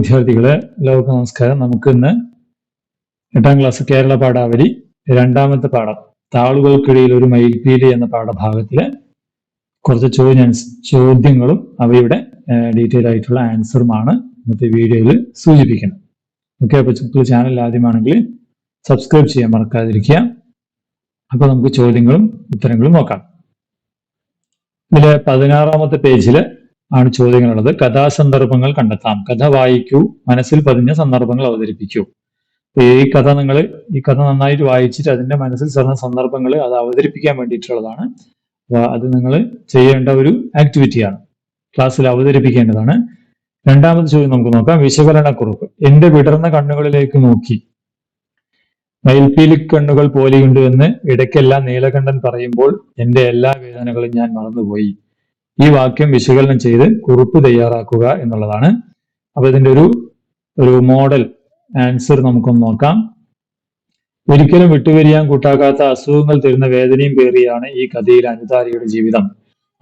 വിദ്യാർത്ഥികളെ എല്ലാവർക്കും നമസ്കാരം. നമുക്ക് ഇന്ന് എട്ടാം ക്ലാസ് കേരള പാഠാവലി രണ്ടാമത്തെ പാഠം താളുകൾക്കിടയിൽ ഒരു മയിൽപ്പീലി എന്ന പാഠഭാഗത്തിലെ കുറച്ച് ചോദ്യ ചോദ്യങ്ങളും അവയുടെ ഡീറ്റെയിൽ ആയിട്ടുള്ള ആൻസറുമാണ് ഇന്നത്തെ വീഡിയോയിൽ സൂചിപ്പിക്കുന്നത്. ഓക്കെ അപ്പൊ ചുറ്റും ചാനൽ ആദ്യമാണെങ്കിൽ സബ്സ്ക്രൈബ് ചെയ്യാൻ മറക്കാതിരിക്കുക. അപ്പൊ നമുക്ക് ചോദ്യങ്ങളും ഉത്തരങ്ങളും നോക്കാം. ഇതിലെ പതിനാറാമത്തെ പേജിൽ ആണ് ചോദ്യങ്ങളുള്ളത്. കഥാസന്ദർഭങ്ങൾ കണ്ടെത്താം. കഥ വായിക്കൂ. മനസ്സിൽ പതിഞ്ഞ സന്ദർഭങ്ങൾ അവതരിപ്പിക്കൂ. ഈ കഥ നിങ്ങൾ ഈ കഥ നന്നായിട്ട് വായിച്ചിട്ട് അതിന്റെ മനസ്സിൽ ചേർന്ന സന്ദർഭങ്ങൾ അത് അവതരിപ്പിക്കാൻ വേണ്ടിയിട്ടുള്ളതാണ്. അത് നിങ്ങൾ ചെയ്യേണ്ട ഒരു ആക്ടിവിറ്റിയാണ്. ക്ലാസ്സിൽ അവതരിപ്പിക്കേണ്ടതാണ്. രണ്ടാമത് ചോദ്യം നമുക്ക് നോക്കാം. വിശകലനക്കുറിപ്പ്. എന്റെ വിടർന്ന കണ്ണുകളിലേക്ക് നോക്കി. മയിൽപ്പീലി കണ്ണുകൾ പോലെയുണ്ട് എന്ന് ഇടയ്ക്കെല്ലാം നീലകണ്ഠൻ പറയുമ്പോൾ എന്റെ എല്ലാ വേദനകളും ഞാൻ മറന്നുപോയി. ഈ വാക്യം വിശകലനം ചെയ്ത് കുറിപ്പ് തയ്യാറാക്കുക എന്നുള്ളതാണ്. അപ്പൊ ഇതിന്റെ ഒരു ഒരു മോഡൽ ആൻസർ നമുക്കൊന്ന് നോക്കാം. ഒരിക്കലും വിട്ടുപിരിയാൻ കൂട്ടാക്കാത്ത അസുഖങ്ങൾ തരുന്ന വേദനയും പേറിയാണ് ഈ കഥയിൽ അനുതാരിയുടെ ജീവിതം.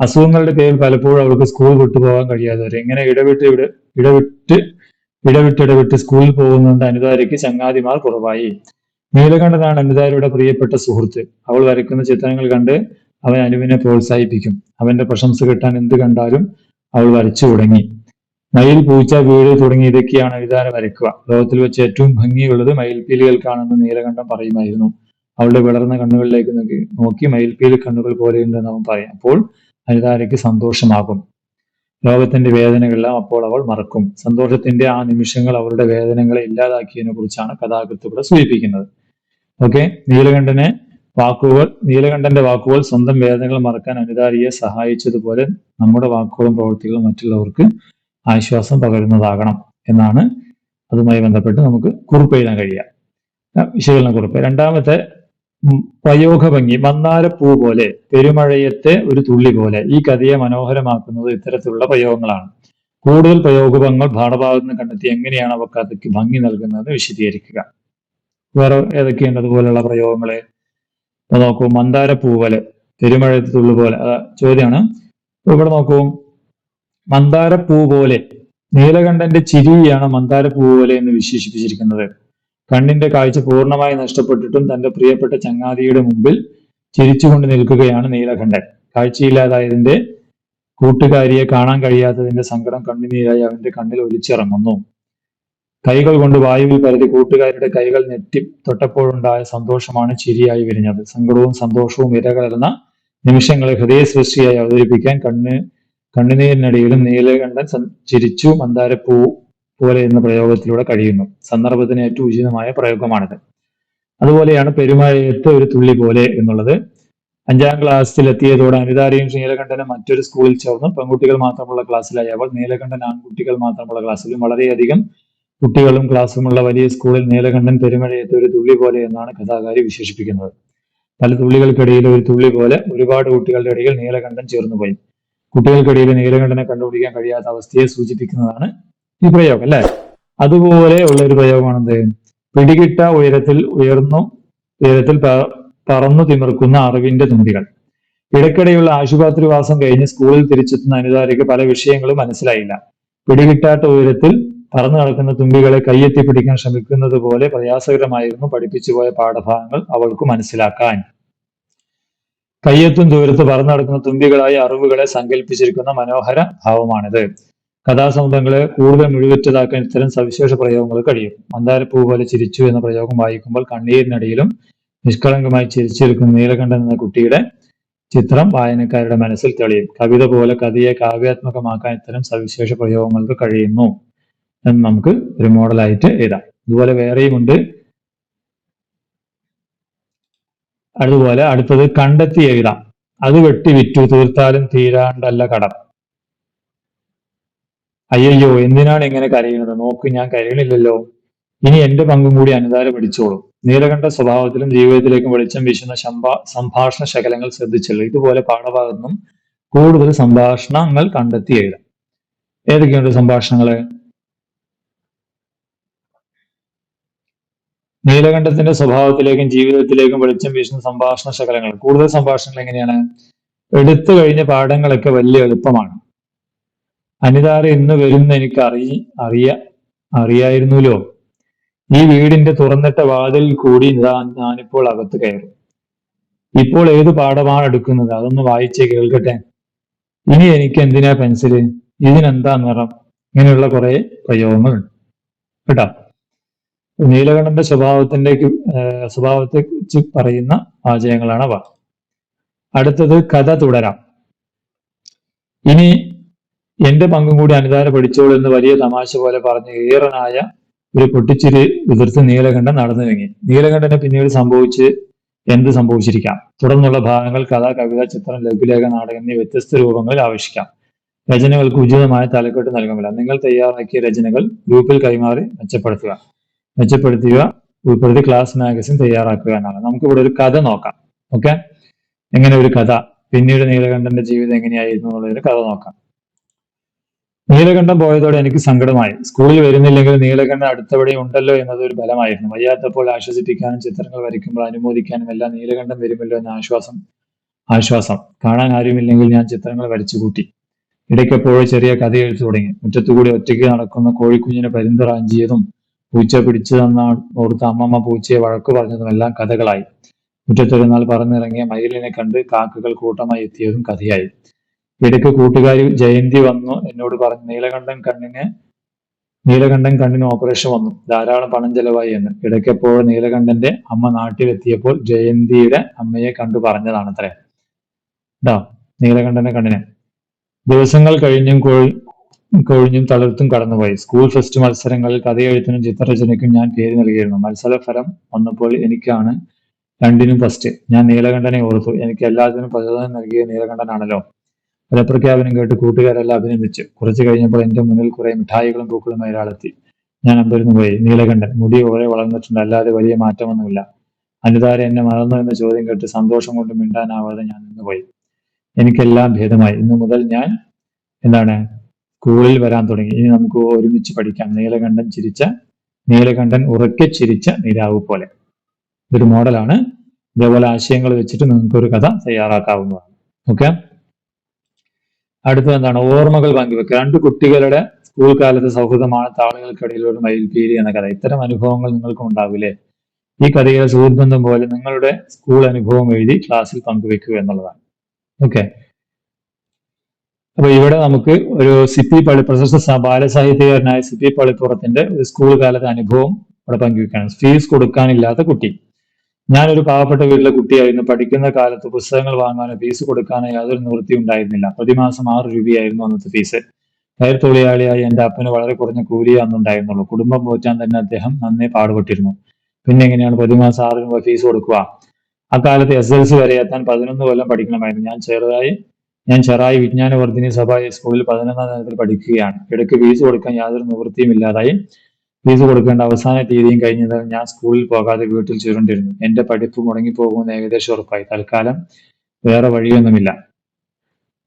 അസുഖങ്ങളുടെ പേരിൽ പലപ്പോഴും അവൾക്ക് സ്കൂൾ വിട്ടുപോകാൻ കഴിയാതെ വരും. ഇങ്ങനെ ഇടവിട്ട് ഇട ഇടവിട്ട് ഇടവിട്ട് ഇടവിട്ട് സ്കൂളിൽ പോകുന്നുണ്ട് അനുതാരിക്ക് ചങ്ങാതിമാർ കുറവായി. നീലകണ്ഠനാണ് അനുതാരിയുടെ പ്രിയപ്പെട്ട സുഹൃത്ത്. അവൾ വരയ്ക്കുന്ന ചിത്രങ്ങൾ കണ്ട് അവൻ അനുവിനെ പ്രോത്സാഹിപ്പിക്കും. അവന്റെ പ്രശംസ കിട്ടാൻ എന്ത് കണ്ടാലും അവൾ വരച്ചു തുടങ്ങി. മയിൽ പൂച്ച വീട് തുടങ്ങി. ഇതൊക്കെയാണ് എഴുതാൻ വരയ്ക്കുക. ലോകത്തിൽ വെച്ച് ഏറ്റവും ഭംഗിയുള്ളത് മയിൽപ്പീലികൾക്കാണെന്ന് നീലകണ്ഠം പറയുമായിരുന്നു. അവളുടെ വിളർന്ന കണ്ണുകളിലേക്ക് നോക്കി നോക്കി മയിൽപ്പീലി കണ്ണുകൾ പോലെയുണ്ടെന്ന് അവൻ പറയും. അപ്പോൾ അനിതാരയ്ക്ക് സന്തോഷമാകും. ലോകത്തിന്റെ വേദനകളെല്ലാം അപ്പോൾ അവൾ മറക്കും. സന്തോഷത്തിന്റെ ആ നിമിഷങ്ങൾ അവളുടെ വേദനകളെ ഇല്ലാതാക്കിയതിനെ കുറിച്ചാണ് കഥാകൃത്ത് സൂചിപ്പിക്കുന്നത്. ഓക്കെ? നീലകണ്ഠനെ വാക്കുകൾ നീലകണ്ഠന്റെ വാക്കുകൾ സ്വന്തം വേദനകൾ മറക്കാൻ അനുതാരിയെ സഹായിച്ചതുപോലെ നമ്മുടെ വാക്കുകളും പ്രവൃത്തികളും മറ്റുള്ളവർക്ക് ആശ്വാസം പകരുന്നതാകണം എന്നാണ് അതുമായി ബന്ധപ്പെട്ട് നമുക്ക് കുറിപ്പ് എഴുതാൻ കഴിയുക. വിശകലന കുറിപ്പ്. രണ്ടാമത്തെ പ്രയോഗഭംഗി മന്ദാരപ്പൂ പോലെ പെരുമഴയത്തെ ഒരു തുള്ളി പോലെ ഈ കഥയെ മനോഹരമാക്കുന്നത് ഇത്തരത്തിലുള്ള പ്രയോഗങ്ങളാണ്. കൂടുതൽ പ്രയോഗങ്ങൾ പാഠഭാഗത്ത് നിന്ന് കണ്ടെത്തി എങ്ങനെയാണ് അവ കഥയ്ക്ക് ഭംഗി നൽകുന്നത് വിശദീകരിക്കുക. വേറെ ഏതൊക്കെയുണ്ട് അതുപോലെയുള്ള പ്രയോഗങ്ങളെ? നോക്കൂ മന്ദാര പൂവൽ തിരുമഴത്ത് തുള്ളു പോലെ ചോദ്യമാണ് ഇവിടെ നോക്കൂ മന്ദാര പൂ പോലെ നീലകണ്ഠന്റെ ചിരിയാണ് മന്ദാര പൂ പോലെ എന്ന് വിശേഷിപ്പിച്ചിരിക്കുന്നത്. കണ്ണിന്റെ കാഴ്ച പൂർണമായി നഷ്ടപ്പെട്ടിട്ടും തന്റെ പ്രിയപ്പെട്ട ചങ്ങാതിയുടെ മുമ്പിൽ ചിരിച്ചുകൊണ്ട് നിൽക്കുകയാണ് നീലകണ്ഠൻ. കാഴ്ചയില്ലാതായതിന്റെ കൂട്ടുകാരിയെ കാണാൻ കഴിയാത്തതിന്റെ സങ്കടം കണ്ണുനീരായി അവന്റെ കണ്ണിൽ ഒലിച്ചിറങ്ങുന്നു. കൈകൾ കൊണ്ട് വായുവിൽ പരതി കൂട്ടുകാരുടെ കൈകൾ നെറ്റി തൊട്ടപ്പോഴുണ്ടായ സന്തോഷമാണ് ചിരിയായി വിരിഞ്ഞത്. സങ്കടവും സന്തോഷവും ഇരകലർന്ന നിമിഷങ്ങളെ ഹൃദയ സൃഷ്ടിയായി അവതരിപ്പിക്കാൻ കണ്ണ് കണ്ണുനീരിനടിയിലും നീലകണ്ഠൻ ചിരിച്ചു മന്ദാരപ്പൂ പോലെ എന്ന പ്രയോഗത്തിലൂടെ കഴിയുന്നു. സന്ദർഭത്തിന് ഏറ്റവും ഉചിതമായ പ്രയോഗമാണിത്. അതുപോലെയാണ് പെരുമഴയത്ത് ഒരു തുള്ളി പോലെ എന്നുള്ളത്. അഞ്ചാം ക്ലാസ്സിൽ എത്തിയതോടെ അനിതാരിയും നീലകണ്ഠനും മറ്റൊരു സ്കൂളിൽ ചേർന്നു. പെൺകുട്ടികൾ മാത്രമുള്ള ക്ലാസ്സിലായി. അവൾ നീലകണ്ഠൻ ആൺകുട്ടികൾ മാത്രമുള്ള ക്ലാസ്സിലും വളരെയധികം കുട്ടികളും ക്ലാസ്സുമുള്ള വലിയ സ്കൂളിൽ നീലകണ്ഠൻ പെരുമഴയത്ത് ഒരു തുള്ളി പോലെ എന്നാണ് കഥാകാരി വിശേഷിപ്പിക്കുന്നത്. പല തുള്ളികൾക്കിടയിൽ ഒരു തുള്ളി പോലെ ഒരുപാട് കുട്ടികളുടെ ഇടയിൽ നീലകണ്ഠൻ ചേർന്നുപോയി കുട്ടികൾക്കിടയിൽ നീലകണ്ഠനെ കണ്ടുപിടിക്കാൻ കഴിയാത്ത അവസ്ഥയെ സൂചിപ്പിക്കുന്നതാണ് ഈ പ്രയോഗം അല്ലെ? അതുപോലെ ഉള്ള ഒരു പ്രയോഗമാണ് എന്ത്? പിടികിട്ട ഉയരത്തിൽ ഉയർന്നു ഉയരത്തിൽ പറന്നു തിമിർക്കുന്ന അറിവിന്റെ തുമ്പികൾ. ഇടയ്ക്കിടെയുള്ള ആശുപത്രിവാസം കഴിഞ്ഞ് സ്കൂളിൽ തിരിച്ചെത്തുന്ന അനുതാരിക്ക് പല വിഷയങ്ങളും മനസ്സിലായില്ല. പിടികിട്ടാത്ത ഉയരത്തിൽ പറന്നു നടക്കുന്ന തുമ്പികളെ കയ്യെത്തി പിടിക്കാൻ ശ്രമിക്കുന്നത് പോലെ പ്രയാസകരമായിരുന്നു പഠിപ്പിച്ചു പോയ പാഠഭാഗങ്ങൾ അവൾക്ക് മനസ്സിലാക്കാൻ. കയ്യെത്തും ദൂരത്ത് പറന്നു നടക്കുന്ന തുമ്പികളായ അറിവുകളെ സങ്കല്പിച്ചിരിക്കുന്ന മനോഹര ഭാവമാണിത്. കഥാസമുദ്രങ്ങളെ കൂടുതൽ മുഴുവറ്റതാക്കാൻ ഇത്തരം സവിശേഷ പ്രയോഗങ്ങൾ കഴിയും. മന്ദാരപ്പൂ പോലെ ചിരിച്ചു എന്ന പ്രയോഗം വായിക്കുമ്പോൾ കണ്ണീരിനടിയിലും നിഷ്കളങ്കമായി ചിരിച്ചിരിക്കുന്ന നീലകണ്ഠൻ എന്ന കുട്ടിയുടെ ചിത്രം വായനക്കാരുടെ മനസ്സിൽ തെളിയും. കവിത പോലെ കഥയെ കാവ്യാത്മകമാക്കാൻ ഇത്തരം സവിശേഷ പ്രയോഗങ്ങൾക്ക് കഴിയുന്നു. എന്ന് നമുക്ക് ഒരു മോഡലായിട്ട് എഴുതാം. ഇതുപോലെ വേറെയും ഉണ്ട്. അതുപോലെ അടുത്തത് കണ്ടെത്തി എഴുതാം. അത് വെട്ടി വിറ്റു. തീർത്താലും തീരാണ്ടല്ല കടം. അയ്യോ എന്തിനാണ് ഇങ്ങനെ കരയുന്നത്? നോക്ക് ഞാൻ കരയണില്ലല്ലോ. ഇനി എന്റെ പങ്കും കൂടി അനുതാരം പിടിച്ചോളൂ. നീലകണ്ഠ സ്വഭാവത്തിലും ജീവിതത്തിലേക്കും വെളിച്ചം വീശുന്ന സംഭാഷണ ശകലങ്ങൾ ശ്രദ്ധിച്ചുള്ളൂ ഇതുപോലെ പാഠഭാഗത്തുനിന്നും കൂടുതൽ സംഭാഷണങ്ങൾ കണ്ടെത്തി എഴുതാം. ഏതൊക്കെയുണ്ട് സംഭാഷണങ്ങൾ? നീലകണ്ഠത്തിന്റെ സ്വഭാവത്തിലേക്കും ജീവിതത്തിലേക്കും വെളിച്ചം വീശുന്ന സംഭാഷണ ശകലങ്ങൾ. കൂടുതൽ സംഭാഷണങ്ങൾ എങ്ങനെയാണ്? എടുത്തു കഴിഞ്ഞ പാഠങ്ങളൊക്കെ വലിയ എളുപ്പമാണ്. അനിതാര ഇന്ന് വരുന്ന എനിക്ക് അറിയ അറിയ അറിയായിരുന്നല്ലോ ഈ വീടിന്റെ തുറന്നിട്ട വാതിൽ കൂടി ഞാനിപ്പോൾ അകത്ത് കയറും. ഇപ്പോൾ ഏത് പാഠമാണ് എടുക്കുന്നത്? അതൊന്ന് വായിച്ചേ കേൾക്കട്ടെ. ഇനി എനിക്ക് എന്തിനാ പെൻസിൽ? ഇതിനെന്താ നിറം? ഇങ്ങനെയുള്ള കുറെ പ്രയോഗങ്ങളുണ്ട് കേട്ടോ? നീലകണ്ഠന്റെ സ്വഭാവത്തിന്റെ സ്വഭാവത്തെ കുറിച്ച് പറയുന്ന വാചകങ്ങളാണ് അവ. അടുത്തത് കഥ തുടരാം. ഇനി എന്റെ പങ്കും കൂടി അനിതാര പഠിച്ചോളൂ എന്ന് വലിയ തമാശ പോലെ പറഞ്ഞ് ഈറനായ ഒരു പൊട്ടിച്ചിരി ഉതിർത്ത് നീലകണ്ഠൻ നടന്നു നീങ്ങി. നീലകണ്ഠന് പിന്നീട് സംഭവിച്ച് എന്ത് സംഭവിച്ചിരിക്കാം? തുടർന്നുള്ള ഭാഗങ്ങൾ കഥ കവിത ചിത്രം ലഘുലേഖ നാടകം എന്നീ വ്യത്യസ്ത രൂപങ്ങളിൽ ആവശ്യിക്കാം രചനകൾക്ക് ഉചിതമായ തലക്കെട്ട് നൽകുന്നില്ല. നിങ്ങൾ തയ്യാറാക്കിയ രചനകൾ ഗ്രൂപ്പിൽ കൈമാറി മെച്ചപ്പെടുത്തുക. മെച്ചപ്പെടുത്തുക ഉൾപ്പെടുത്തി ക്ലാസ് മാഗസിൻ തയ്യാറാക്കുക എന്നാണ്. നമുക്കിവിടെ ഒരു കഥ നോക്കാം. ഓക്കെ? എങ്ങനെ ഒരു കഥ? പിന്നീട് നീലകണ്ഠന്റെ ജീവിതം എങ്ങനെയായിരുന്നു എന്നുള്ളൊരു കഥ നോക്കാം. നീലകണ്ഠം പോയതോടെ എനിക്ക് സങ്കടമായി. സ്കൂളിൽ വരുന്നില്ലെങ്കിൽ നീലകണ്ഠൻ അടുത്തവിടെ ഉണ്ടല്ലോ എന്നത് ഒരു ബലമായിരുന്നു. വയ്യാത്തപ്പോൾ ആശ്വസിപ്പിക്കാനും ചിത്രങ്ങൾ വരയ്ക്കുമ്പോൾ അനുമോദിക്കാനും എല്ലാം നീലകണ്ഠം വരുമല്ലോ എന്ന ആശ്വാസം ആശ്വാസം. കാണാൻ ആരുമില്ലെങ്കിൽ ഞാൻ ചിത്രങ്ങൾ വരച്ചു കൂട്ടി. ഇടയ്ക്കെപ്പോഴും ചെറിയ കഥ എഴുത്തു തുടങ്ങി. മുറ്റത്തുകൂടി ഒറ്റയ്ക്ക് നടക്കുന്ന കോഴിക്കുഞ്ഞിനെ പരിന്തറാഞ്ചിയതും പൂച്ച പിടിച്ചു തന്ന ഓർത്ത് അമ്മമ്മ പൂച്ചയെ വഴക്കു പറഞ്ഞതും എല്ലാം കഥകളായി. മുറ്റത്തൊരു നാൾ പറന്നിറങ്ങിയ മയിലിനെ കണ്ട് കാക്കകൾ കൂട്ടമായി എത്തിയതും കഥയായി. ഇടയ്ക്ക് കൂട്ടുകാരി ജയന്തി വന്നു എന്നോട് പറഞ്ഞു നീലകണ്ഠൻ കണ്ണിന് നീലകണ്ഠൻ കണ്ണിന് ഓപ്പറേഷൻ വന്നു. ധാരാളം പണം ചെലവായി എന്ന്. ഇടയ്ക്കെപ്പോഴും നീലകണ്ഠന്റെ അമ്മ നാട്ടിലെത്തിയപ്പോൾ ജയന്തിയുടെ അമ്മയെ കണ്ടു പറഞ്ഞതാണ് അത്രേ നീലകണ്ഠന്റെ കണ്ണിന്. ദിവസങ്ങൾ കഴിഞ്ഞും കൊഴിഞ്ഞും തളർത്തും കടന്നുപോയി. സ്കൂൾ ഫെസ്റ്റ് മത്സരങ്ങളിൽ കഥയെഴുത്തിനും ചിത്രരചനയ്ക്കും ഞാൻ പേര് നൽകിയിരുന്നു. മത്സരഫലം വന്നപ്പോൾ എനിക്കാണ് രണ്ടിനും ഫസ്റ്റ് ഞാൻ നീലകണ്ഠനെ ഓർത്തു. എനിക്ക് എല്ലാത്തിനും പ്രചോദനം നൽകിയ നീലകണ്ഠനാണല്ലോ. ഫലപ്രഖ്യാപനം കേട്ട് കൂട്ടുകാരെല്ലാം അഭിനന്ദിച്ചു. കുറച്ചു കഴിഞ്ഞപ്പോൾ എന്റെ മുന്നിൽ കുറെ മിഠായികളും പൂക്കളും ഒരാളെത്തി ഞാൻ അമ്പരന്ന് പോയി. നീലകണ്ഠൻ മുടി ഓരെ വളർന്നിട്ടുണ്ട്. അല്ലാതെ വലിയ മാറ്റമൊന്നുമില്ല. അനുതാര എന്നെ മറന്നു എന്ന ചോദ്യം കേട്ട് സന്തോഷം കൊണ്ട് മിണ്ടാനാവാതെ ഞാൻ നിന്നുപോയി. എനിക്കെല്ലാം ഭേദമായി. ഇന്നു മുതൽ ഞാൻ എന്താണ് സ്കൂളിൽ വരാൻ തുടങ്ങി. ഇനി നമുക്ക് ഒരുമിച്ച് പഠിക്കാം. നീലകണ്ഠൻ ചിരിച്ച നീലകണ്ഠൻ ഉറക്കെ ചിരിച്ച നിരാവ് പോലെ. ഇതൊരു മോഡലാണ്. ഇതേപോലെ ആശയങ്ങൾ വെച്ചിട്ട് നിങ്ങൾക്ക് ഒരു കഥ തയ്യാറാക്കാവുന്നതാണ്. ഓക്കെ അടുത്തത് എന്താണ്? ഓർമ്മകൾ പങ്കുവെക്കുക രണ്ട് കുട്ടികളുടെ സ്കൂൾ കാലത്തെ സൗഹൃദമാണ് താളുകൾക്കിടയിൽ ഒരു മയിൽപീരി എന്ന കഥ. ഇത്തരം അനുഭവങ്ങൾ നിങ്ങൾക്കും ഉണ്ടാവില്ലേ? ഈ കഥയിലെ സുഹൃത്ബന്ധം പോലെ നിങ്ങളുടെ സ്കൂൾ അനുഭവം എഴുതി ക്ലാസ്സിൽ പങ്കുവെക്കുക എന്നുള്ളതാണ്. ഓക്കെ അപ്പൊ ഇവിടെ നമുക്ക് ഒരു സിപ്പി പള്ളി പ്രശസ്ത ബാലസാഹിത്യകാരനായ സിപ്പി പള്ളിപ്പുറത്തിന്റെ ഒരു സ്കൂൾ കാലത്തെ അനുഭവം ഇവിടെ പങ്കുവെക്കുകയാണ് ഫീസ് കൊടുക്കാനില്ലാത്ത കുട്ടി. ഞാനൊരു പാവപ്പെട്ട വീട്ടിലെ കുട്ടിയായിരുന്നു. പഠിക്കുന്ന കാലത്ത് പുസ്തകങ്ങൾ വാങ്ങാനോ ഫീസ് കൊടുക്കാനോ യാതൊരു നിവൃത്തി ഉണ്ടായിരുന്നില്ല. പ്രതിമാസം ആറ് രൂപയായിരുന്നു അന്നത്തെ ഫീസ് കയർ തൊഴിലാളിയായി എന്റെ അപ്പന് വളരെ കുറഞ്ഞ കൂലിയേ അന്നുണ്ടായിരുന്നുള്ളൂ. കുടുംബം പോറ്റാൻ തന്നെ അദ്ദേഹം നന്നേ പാടുപെട്ടിരുന്നു. പിന്നെ എങ്ങനെയാണ് പ്രതിമാസം ആറ് രൂപ ഫീസ് കൊടുക്കുക? അക്കാലത്ത് എസ് എൽ സി വരെ എത്താൻ പതിനൊന്ന് കൊല്ലം പഠിക്കണമായിരുന്നു. ഞാൻ ചെറുതായി ഞാൻ ചെറായി വിജ്ഞാനവർദ്ധിനി സഭ സ്കൂളിൽ പതിനൊന്നാം തരത്തിൽ പഠിക്കുകയാണ്. ഇടയ്ക്ക് ഫീസ് കൊടുക്കാൻ യാതൊരു നിവൃത്തിയും ഇല്ലാതായി. ഫീസ് കൊടുക്കേണ്ട അവസാന തീയതിയും കഴിഞ്ഞതാൽ ഞാൻ സ്കൂളിൽ പോകാതെ വീട്ടിൽ ചുരുണ്ടിരുന്നു. എന്റെ പഠിപ്പ് മുടങ്ങിപ്പോകുമെന്ന് ഏകദേശം ഉറപ്പായി. തൽക്കാലം വേറെ വഴിയൊന്നുമില്ല.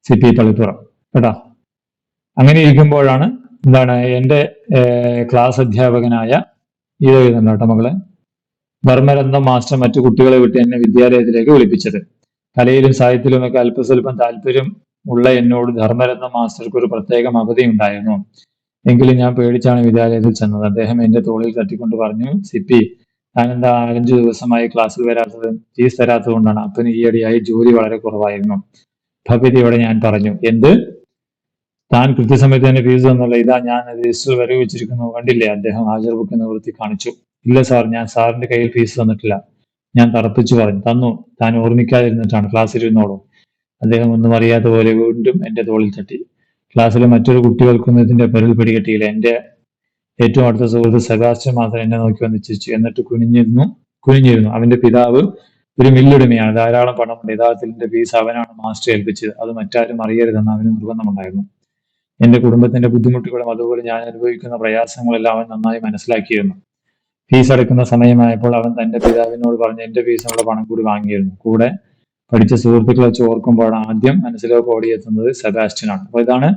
C P Pallippuram. കേട്ടാ? അങ്ങനെ ഇരിക്കുമ്പോഴാണ് എന്താണ് എന്റെ ക്ലാസ് അധ്യാപകനായ ഇത് എഴുതുന്നുണ്ട് കേട്ടോ മകളെ ധർമ്മരത്നം മാസ്റ്റർ മറ്റു കുട്ടികളെ വിട്ട് എന്നെ വിദ്യാലയത്തിലേക്ക് വിളിപ്പിച്ചത്. കലയിലും സാഹിത്യത്തിലും ഒക്കെ അല്പസ്വല്പം താല്പര്യം ഉള്ള എന്നോട് ധർമ്മരത്ന മാസ്റ്റർക്ക് ഒരു പ്രത്യേകം അവധി ഉണ്ടായിരുന്നു. എങ്കിലും ഞാൻ പേടിച്ചാണ് വിദ്യാലയത്തിൽ ചെന്നത്. അദ്ദേഹം എന്റെ തോളിൽ തട്ടിക്കൊണ്ട് പറഞ്ഞു സിപ്പി ഞാനെന്താ നാലഞ്ചു ദിവസമായി ക്ലാസ്സിൽ വരാത്തത്? ഫീസ് തരാത്തത് കൊണ്ടാണ് അപ്പന് ഈയിടെയായി ജോലി വളരെ കുറവായിരുന്നു. ഭവ്യതയോടെ ഞാൻ പറഞ്ഞു എന്ത്? താൻ കൃത്യസമയത്ത് തന്നെ ഫീസ് തന്നുള്ള ഇതാ ഞാൻ രജിസ്റ്റർ വരവ് വെച്ചിരിക്കുന്നു. കണ്ടില്ലേ? അദ്ദേഹം ഹാജർ ബുക്ക് നിവൃത്തി കാണിച്ചു. ഇല്ല സാർ ഞാൻ സാറിന്റെ കയ്യിൽ ഫീസ് തന്നിട്ടില്ല. ഞാൻ തറപ്പിച്ചു പറഞ്ഞു തന്നു. താൻ ഓർമ്മിക്കാതിരുന്നിട്ടാണ് ക്ലാസ്സിൽ ഇരുന്നോളൂ. അദ്ദേഹം ഒന്നും അറിയാത്ത പോലെ വീണ്ടും എന്റെ തോളിൽ തട്ടി. ക്ലാസ്സിലെ മറ്റൊരു കുട്ടികൾക്കൊന്നും ഇതിന്റെ പേരിൽ പിടികെട്ടിയില്ല എന്റെ ഏറ്റവും അടുത്ത സുഹൃത്ത് സെബാസ്റ്റ്യൻ മാത്രം എന്നെ നോക്കി വന്ന് ചിരിച്ചു. എന്നിട്ട് കുനിഞ്ഞിരുന്നു. കുനിഞ്ഞിരുന്നു. അവന്റെ പിതാവ് ഒരു മില്ലുടമയാണ്. ധാരാളം പണമുണ്ട്. യഥാർത്ഥത്തിന്റെ ഫീസ് അവനാണ് മാസ്റ്റർ ഏൽപ്പിച്ചത്. അത് മറ്റാരും അറിയരുതെന്ന് അവന് നിർബന്ധമുണ്ടായിരുന്നു. എന്റെ കുടുംബത്തിന്റെ ബുദ്ധിമുട്ടുകളും അതുപോലെ ഞാൻ അനുഭവിക്കുന്ന പ്രയാസങ്ങളെല്ലാം അവൻ നന്നായി മനസ്സിലാക്കിയിരുന്നു. ഫീസ് അടക്കുന്ന സമയമായപ്പോൾ അവൻ തന്റെ പിതാവിനോട് പറഞ്ഞ് എന്റെ ഫീസിനുള്ള പണം കൂടി വാങ്ങിയിരുന്നു. കൂടെ പഠിച്ച സുഹൃത്തുക്കളെ വെച്ച് ഓർക്കുമ്പോഴാണ് ആദ്യം മനസ്സിലേക്ക് ഓടിയെത്തുന്നത് സെബാസ്റ്റ്യനാണ് അപ്പൊ ഇതാണ്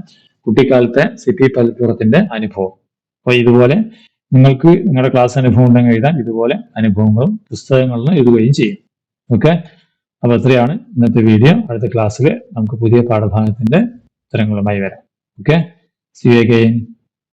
കുട്ടിക്കാലത്തെ സിറ്റി പലപ്പുറത്തിന്റെ അനുഭവം. അപ്പൊ ഇതുപോലെ നിങ്ങൾക്ക് നിങ്ങളുടെ ക്ലാസ് അനുഭവം ഉണ്ടെങ്കിൽ എഴുതാൻ ഇതുപോലെ അനുഭവങ്ങളും പുസ്തകങ്ങളും എഴുതുകയും ചെയ്യും. ഓക്കെ? അപ്പൊ അത്രയാണ് ഇന്നത്തെ വീഡിയോ. അടുത്ത ക്ലാസ്സിൽ നമുക്ക് പുതിയ പാഠഭാഗത്തിന്റെ ഉത്തരങ്ങളുമായി വരാം. ഓക്കെ? C again